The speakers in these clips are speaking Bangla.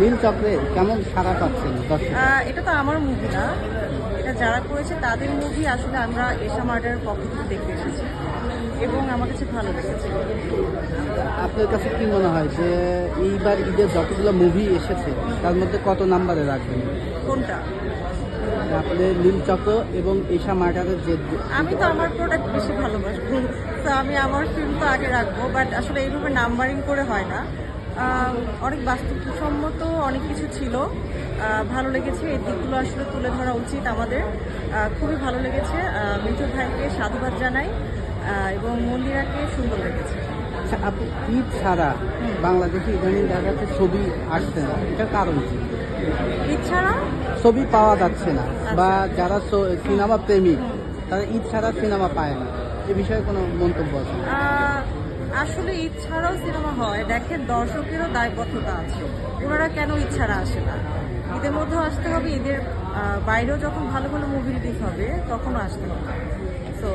নীল চক্রে কেমন সারা পাচ্ছেন এটা তো আমার মুভি না। এটা যারা করেছে তাদের মুভি আসলে আমরা এশা মার্ডারের পক্ষ থেকে দেখতে এসেছি। এবং আমার কাছে ভালো লেগেছে। আপনার কাছে কি মনে হয় যে এইবার ঈদের যতগুলো মুভি এসেছে তার মধ্যে কত নাম্বারে রাখবেন? কোনটা? আপনি নীল চক্র এবং ঈশা মার্টারের যে আমি তো আমার প্রোডাক্ট বেশি ভালোবাসবো তো আমি আমার ফিল্ম তো আগে রাখব বাট আসলে এইভাবে নাম্বারিং করে হয় না। অনেক বাস্তবসম্মত অনেক কিছু ছিল। ভালো লেগেছে এই দিকগুলো আসলে তুলে ধরা উচিত আমাদের। খুবই ভালো লেগেছে। মিঠু ভাইকে সাধুবাদ জানাই এবং মন্দিরাকে সুন্দর লেগেছে। আচ্ছা, আপনি ঈদ ছাড়া বাংলাদেশে ইদানিং দেখা যাচ্ছে ছবি আসছে না এটার কারণ কি? এছাড়া ছবি পাওয়া যাচ্ছে না বা যারা সিনেমা প্রেমিক তারা ঈদ ছাড়া সিনেমা পায় না এ বিষয়ে কোনো মন্তব্য আছে? আসলে ঈদ ছাড়াও সিনেমা হয়। দেখেন দর্শকেরও দায়বদ্ধতা আছে। ওনারা কেন ঈদ ছাড়া আসে না? ঈদের মধ্যেও আসতে হবে ঈদের বাইরেও যখন ভালো ভালো মুভি রিলিজ হবে তখনও আসতে হবে। সো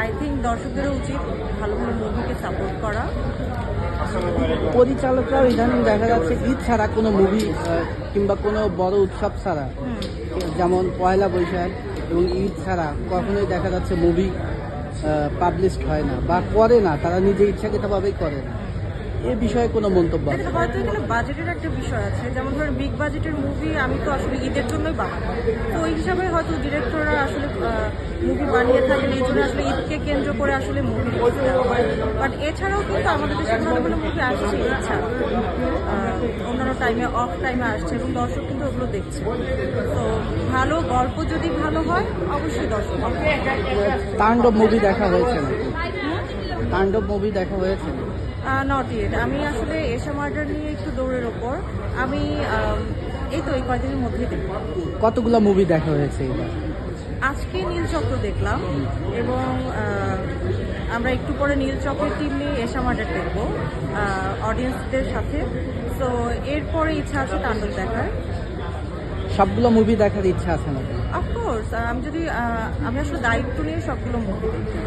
আই থিঙ্ক দর্শকদেরও উচিত ভালো ভালো মুভিকে সাপোর্ট করা। পরিচালকরাও ইদানিং দেখা যাচ্ছে ঈদ ছাড়া কোনো মুভি কিংবা কোনো বড় উৎসব ছাড়া যেমন পয়লা বৈশাখ এবং ঈদ ছাড়া কখনোই দেখা যাচ্ছে মুভি পাবলিশড হয় না বা করে না তারা নিজে ইচ্ছাকৃতভাবেই করে না। এ বিষয়ে কোনো মন্তব্য আছে? হয়তো এখানে বাজেটের একটা বিষয় আছে। যেমন ধরেন বিগ বাজেটের মুভি আমি তো আসলে ঈদের জন্যই বানাবো। তো ওই হিসাবে হয়তো ডিরেক্টররা আসলে মুভি বানিয়ে থাকেন এই জন্য আসলে ঈদকে কেন্দ্র করে আসলে মুভি বাট এছাড়াও কিন্তু আমাদের দেশে ভালো ভালো মুভি আসছে আহ, অন্যান্য টাইমে অফ টাইমে আসছে এবং দর্শক কিন্তু ওগুলো দেখছে। তো ভালো গল্প যদি ভালো হয় অবশ্যই দর্শক। তাণ্ডব মুভি দেখা হয়েছে তাণ্ডব মুভি দেখা হয়েছে নট ইয়েট আমি আসলে এশা মার্ডার নিয়ে একটু দৌড়ের ওপর। আমি এই তো এই কয়েকদিনের মধ্যেই দেখব। কতগুলো মুভি দেখা হয়েছে এবার আজকে নীলচক্র দেখলাম এবং আমরা একটু পরে নীলচক্রের টিম নিয়ে এসা মার্ডার দেখব অডিয়েন্সদের সাথে। তো এরপরে ইচ্ছা আছে তাণ্ডব দেখার। সবগুলো মুভি দেখার ইচ্ছা আছে আমাদের। অফকোর্স আমি যদি আমি আসলে দায়িত্ব নিয়ে সবগুলো মুভি দেখি।